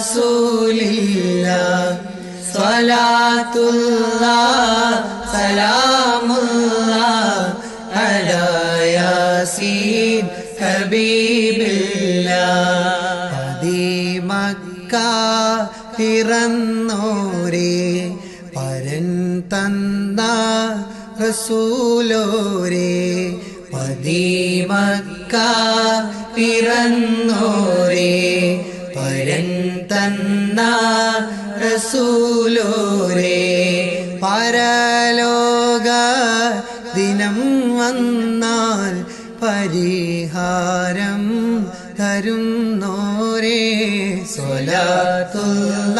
റസൂലില്ല സ്വലാത്തുള്ള സലാമുള്ള അലാ യാസീൻ ഹബീബില്ല പതിമക്ക പിറന്നോരേ പരൻ തന്ന റസൂലോരേ പതിമക്ക പിറന്നോരേ പരൻ തന്ന റസൂലോരേ പരലോക ദിനം വന്നാൽ പരിഹാരം തരുന്നോരേ. സൊലത്തുള്ള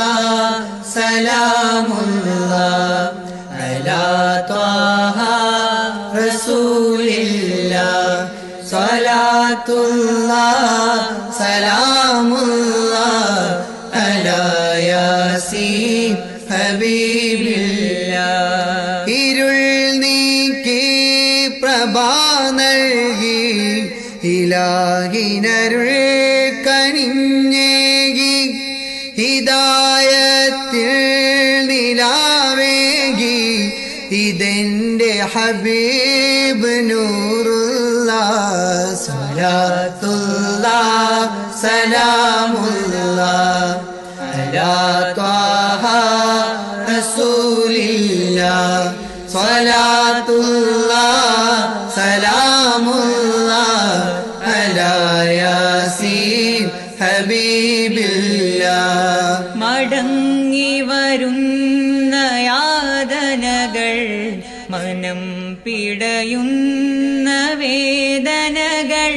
സലാമുള്ള അലാ ത്വാഹ റസൂലില്ല. സ്വലാത്തുള്ള സലാമുള്ള യാസീൻ ഹബീബില്ല ഇരുൾ നീക്കി പ്രഭാ നൽകി ഇലാഹിനരുൾ കനിഞ്ഞേകി ഹിദായത്തിൽ നിലാവേകി ഇതെന്റെ ഹബീബ് നൂറുള്ള സലാത്തുള്ള സലാമുള്ള ഹബീബില്ല. മടങ്ങി വരുന്ന യാതനകൾ മനം പിടയുന്ന വേദനകൾ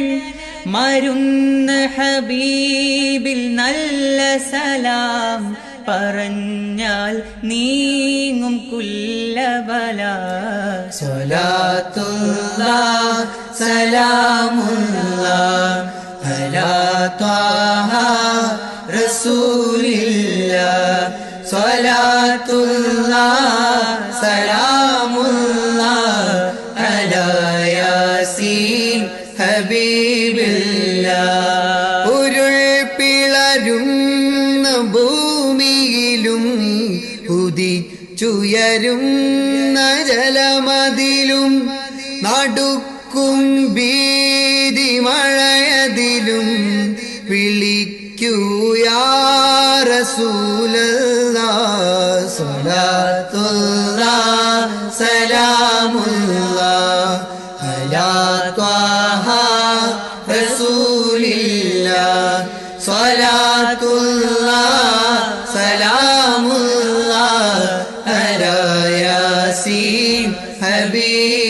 മരുന്ന് ഹബീബിൽ നല്ല സലാം പറഞ്ഞാൽ നീങ്ങും കുല്ലബല സ്വലാത്തുള്ള സലാമുള്ള അലാ ത്വാഹ റസൂലില്ല സ്വലാത്തുള്ള സലാമുള്ള അലാ യാസീൻ ഹബീബില്ല ഉരുൾ പിളരുന്ന ഉദിച്ചുയരുന്ന നരലമതിലും നടുക്കും ഭീതി മഴയതിലും വിളിക്കൂയാ റസൂലല്ല സ്വലാത്തുള്ള സലാമുള്ള അലാ ത്വാഹ റസൂലില്ല സ്വലാത്തുള്ള الوسيم حبيب